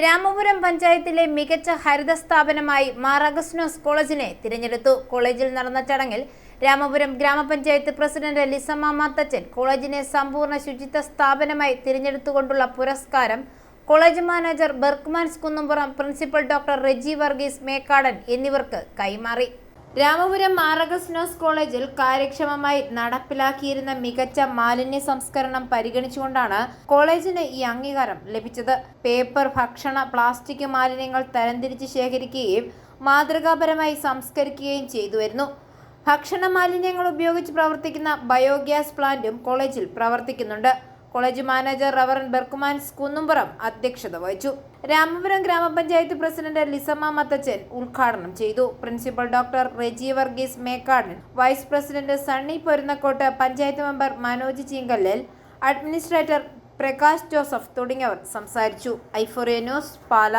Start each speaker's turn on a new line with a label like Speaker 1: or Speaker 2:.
Speaker 1: രാമപുരം പഞ്ചായത്തിലെ മികച്ച ഹരിത സ്ഥാപനമായി മാർ അഗസ്റ്റിനോസ് കോളേജിനെ തിരഞ്ഞെടുത്തു. കോളേജിൽ നടന്ന ചടങ്ങിൽ രാമപുരം ഗ്രാമപഞ്ചായത്ത് പ്രസിഡന്റ് ലിസമ്മ മാത്തച്ചൻ കോളേജിനെ സമ്പൂർണ ശുചിത്വ സ്ഥാപനമായി തിരഞ്ഞെടുത്തുകൊണ്ടുള്ള പുരസ്കാരം college manager Berchmans Kunnumpuram principal doctor Reji Varghese Mekkadan എന്നിവർക്ക് കൈമാറി. രാമപുരം മാറഗസ്നോസ് കോളേജിൽ കാര്യക്ഷമമായി നടപ്പിലാക്കിയിരുന്ന മികച്ച മാലിന്യ സംസ്കരണം പരിഗണിച്ചുകൊണ്ടാണ് കോളേജിന് ഈ അംഗീകാരം ലഭിച്ചത്. പേപ്പർ ഭക്ഷണ പ്ലാസ്റ്റിക് മാലിന്യങ്ങൾ തരംതിരിച്ച് ശേഖരിക്കുകയും മാതൃകാപരമായി സംസ്കരിക്കുകയും ചെയ്തു വരുന്നു ഭക്ഷണ മാലിന്യങ്ങൾ ഉപയോഗിച്ച് പ്രവർത്തിക്കുന്ന ബയോഗ്യാസ് പ്ലാന്റും കോളേജിൽ പ്രവർത്തിക്കുന്നുണ്ട്. College manager reverend Berchmans Kunnumpuram അധ്യക്ഷത വഹിച്ചു. രാമപുരം ഗ്രാമപഞ്ചായത്ത് പ്രസിഡന്റ് ലിസമ്മ മത്തച്ചൻ ഉദ്ഘാടനം ചെയ്തു. Principal doctor Reji Varghese Mekkadan vice president Sunny Porunnakottu panchayat member Manoj Cheenkallal administrator Prakash Joseph തുടങ്ങിയവർ സംസാരിച്ചു. ഐഫോറിയ ന്യൂസ് പാല.